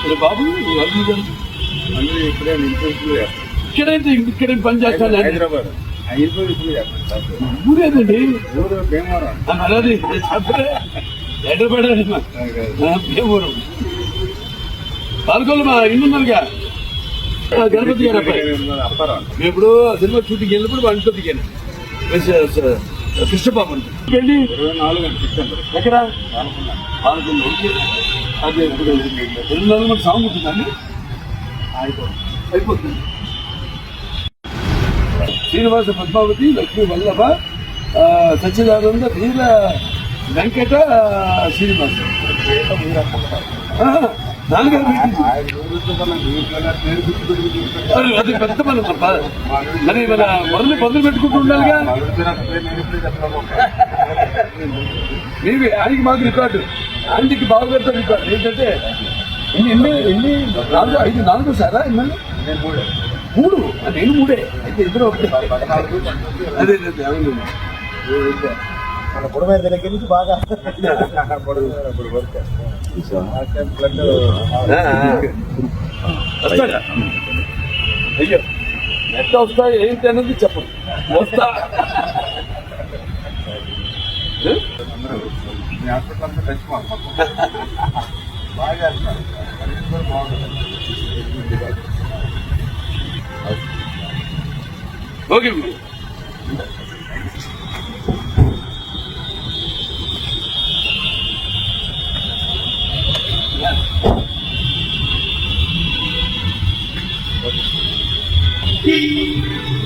మరి బాబు ఇంప్రూవ్ ఇక్కడైతే ఇక్కడ పని చేస్తాను. హైదరాబాద్. హైదరాబాద్ ఊరేదండి అలాది. ఎడబడాలి భీమవరం. పాల్గొల్లు మా ఇల్లు ఉన్నారుగా గణపతి గారు అబ్బాయి. ఇప్పుడు సినిమా షూటింగ్ వెళ్ళినప్పుడు వాడితో దిగాను కృష్ణబాబు వెళ్ళి ఎక్కడ? ఓకే. అదే ఇప్పుడు రెండు నెలల మంది సాంగ్ ఉంటుందండి అయిపోతుంది. శ్రీనివాస పద్మావతి లక్ష్మీ వల్లభ సచ్చిదానంద వీర వెంకట శ్రీనివాస. అది పెద్ద పని మరి మన మొదలు మొదలు పెట్టుకుంటూ ఉండాలిగా. నేను మీవి ఆయనకి మాకు రికార్డు. ఆయనకి బావగారితో రికార్డు. ఏంటంటే ఎన్ని ఎన్ని ఎన్ని నాలుగు ఐదు నాలుగు సారా ఎన్ని మూడు. అంటే నేను మూడే. అయితే ఇద్దరు ఒకటి. అదే అదే అవును. మన పొడవ దగ్గర వెళ్ళి బాగా వర్క్ అయ్యో ఎంత వస్తా ఏంటి అనేది చెప్పండి. వస్తా ఓకే E